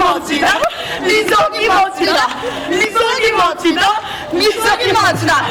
멋지다 민석이 멋지다 민석이 멋지다 민석이 멋지다